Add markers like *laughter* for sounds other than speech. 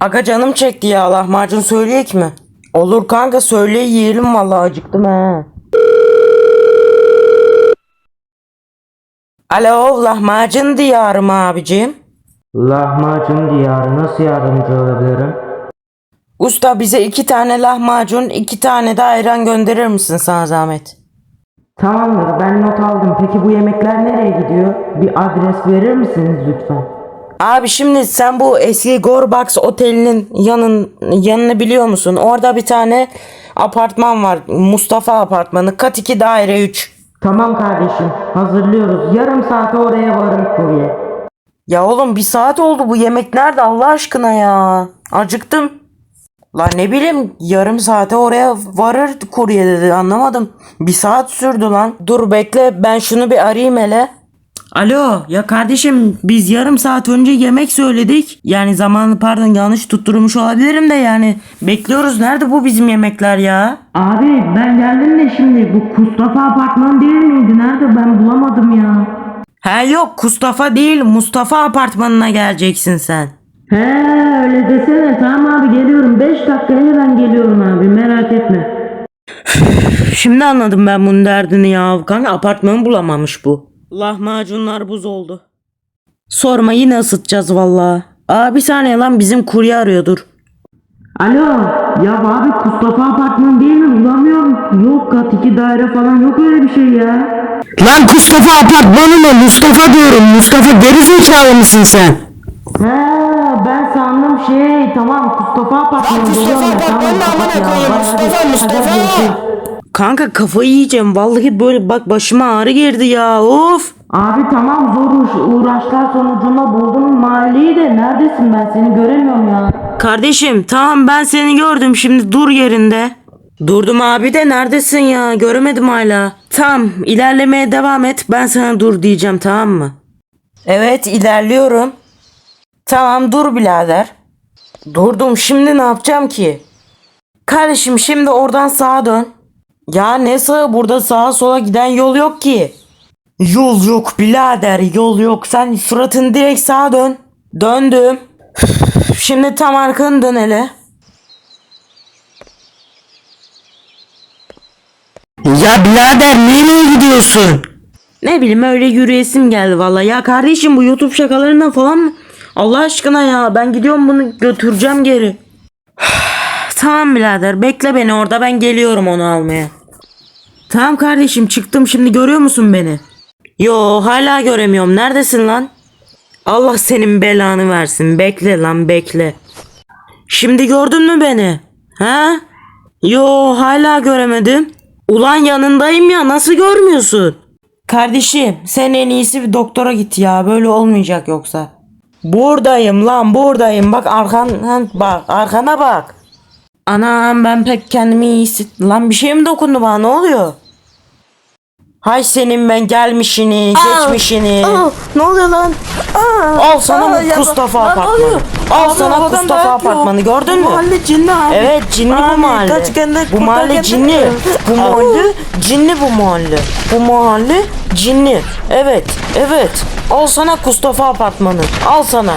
Aga canım çekti ya lahmacun söyleyek mi? Olur kanka söyle yiyelim vallahi acıktım ha. Alo lahmacun diyarı mı abicim? Lahmacun diyarı nasıl yardımcı olabilirim? Usta bize iki tane lahmacun iki tane de ayran gönderir misin sana zahmet? Tamamdır ben not aldım. Peki bu yemekler nereye gidiyor? Bir adres verir misiniz lütfen? Abi şimdi sen bu eski Gorbax otelinin yanın yanını biliyor musun? Orada bir tane apartman var. Mustafa apartmanı. Kat 2 daire 3. Tamam kardeşim. Hazırlıyoruz. Yarım saate oraya varır kurye. Ya oğlum bir saat oldu bu yemek nerede Allah aşkına ya? Acıktım. Lan ne bileyim yarım saate oraya varır kurye dedi anlamadım. Bir saat sürdü lan. Dur bekle ben şunu bir arayayım hele. Alo ya kardeşim biz yarım saat önce yemek söyledik. Yani zamanı pardon yanlış tutturmuş olabilirim de yani. Bekliyoruz nerede bu bizim yemekler ya? Abi ben geldim de şimdi bu Mustafa apartman değil miydi? Nerede ben bulamadım ya. He yok Mustafa değil Mustafa apartmanına geleceksin sen. He öyle desene tamam abi geliyorum 5 dakikaya ben geliyorum abi merak etme. Şimdi anladım ben bunun derdini ya. Kanka apartmanı bulamamış bu. Lahmacunlar buz oldu. Sorma yine ısıtacağız valla. Aa bir saniye lan bizim kurye arıyordur. Alo ya abi Mustafa apartman değil mi bulamıyorum. Yok kat 2 daire falan yok öyle bir şey ya. Lan Mustafa apartmanı mı? Mustafa diyorum. Mustafa geri zekalı mısın sen? He ben sandım şey tamam Mustafa apartmanı. Mustafa apartmanı amına koyayım, Mustafa, Mustafa. Kanka kafayı yiyeceğim. Vallahi böyle bak başıma ağrı girdi ya. Of. Abi tamam zor uğraş- uğraşlar sonucunda buldum mahalleyi de neredesin ben seni göremiyorum ya. Kardeşim tamam ben seni gördüm şimdi dur yerinde. Durdum abi de neredesin ya göremedim hala. Tamam ilerlemeye devam et ben sana dur diyeceğim tamam mı? Evet ilerliyorum. Tamam dur birader. Durdum şimdi ne yapacağım ki? Kardeşim şimdi oradan sağa dön. Ya ne sağı burada sağa sola giden yol yok ki. Yol yok birader yol yok sen suratın direkt sağa dön. Döndüm. *sighs* Şimdi tam arkanı dön hele. Ya birader nereye gidiyorsun? Ne bileyim öyle yürüyesim geldi valla. Ya kardeşim bu YouTube şakalarından falan mı? Allah aşkına ya ben gidiyorum bunu götüreceğim geri. *sighs* tamam birader bekle beni orada ben geliyorum onu almaya. Tamam kardeşim çıktım şimdi görüyor musun beni? Yo hala göremiyorum neredesin lan? Allah senin belanı versin bekle lan bekle. Şimdi gördün mü beni? Ha? Yo hala göremedim. Ulan yanındayım ya nasıl görmüyorsun? Kardeşim sen en iyisi bir doktora git ya böyle olmayacak yoksa. Buradayım lan buradayım bak arkan bak arkana bak. Anam ben pek kendimi iyi hisset- Lan bir şey mi dokundu bana ne oluyor? Hay senin ben gelmişini, geçmişini. ne oluyor lan? Aa, Al sana aa, ya- Mustafa Lan apartmanı. oluyor? Al sana Mustafa yiyor. apartmanı gördün mü? Bu mahalle cinli abi. Evet cinli bu Abi, mahalle. kaç Bu mahalle cinli. Bu mahalle cinli bu mahalle. Bu mahalle cinli. Evet evet. Al sana Mustafa apartmanı. Al sana.